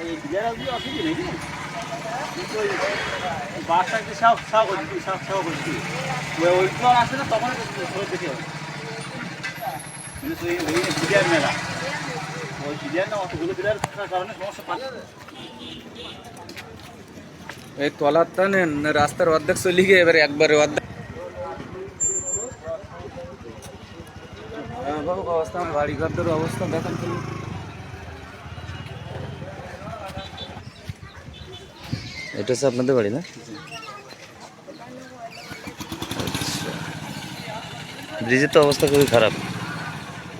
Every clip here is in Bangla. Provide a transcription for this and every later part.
এই বিজারা দিয়ে অসুবিধা নেই বাসটাকে সাফ সাফ করছি সাফ সাফ করছি ওই তো আসে না তখন দেখে হবে মেলা ওই তলার টানে রাস্তার অর্ধেক চলে গিয়ে এবারে একবারে অর্ধেক। হ্যাঁ, অবস্থা বাড়ি ঘরদের অবস্থা দেখেন এটা হচ্ছে আপনাদের বাড়ি না? ব্রিজের তো অবস্থা খুবই খারাপ।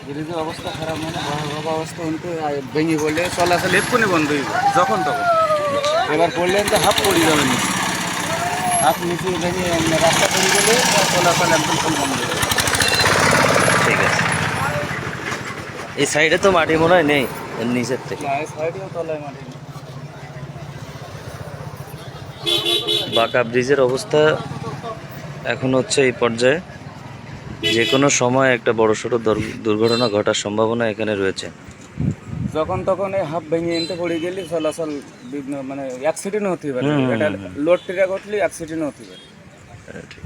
ব্রিজের অবস্থা খারাপ মানে ভয়াবহ অবস্থা উনকে ভেঙে পড়লে চলাচল এক্ষুনি বন্ধ হইব যখন তখন। এবার পড়লে তো হাফ পড়ে যাবে হাফ নিচে ভেঙে রাস্তা পড়ে গেলে চলাচল একদম বন্ধ হয়ে যাবে। ঠিক আছে। এই সাইডে তো মাটি মনে হয় নেই নিচের থেকে। সাইডেও তলায় মাটি। বাঁকা ব্রিজের অবস্থা এখন হচ্ছে এই পর্যায়ে। যে কোনো সময় একটা বড়সড় সড়ো দুর্ঘটনা ঘটার সম্ভাবনা এখানে রয়েছে। যখন তখন এই হাফ ভেঙে এনতে পড়ে গেলে চলাচল বিঘ্ন মানে অ্যাক্সিডেন্ট হতে পারে। লোডটিটা ঘটলে এটা লোড ট্রাক উঠলে অ্যাক্সিডেন্ট হতে পারে। হ্যাঁ, ঠিক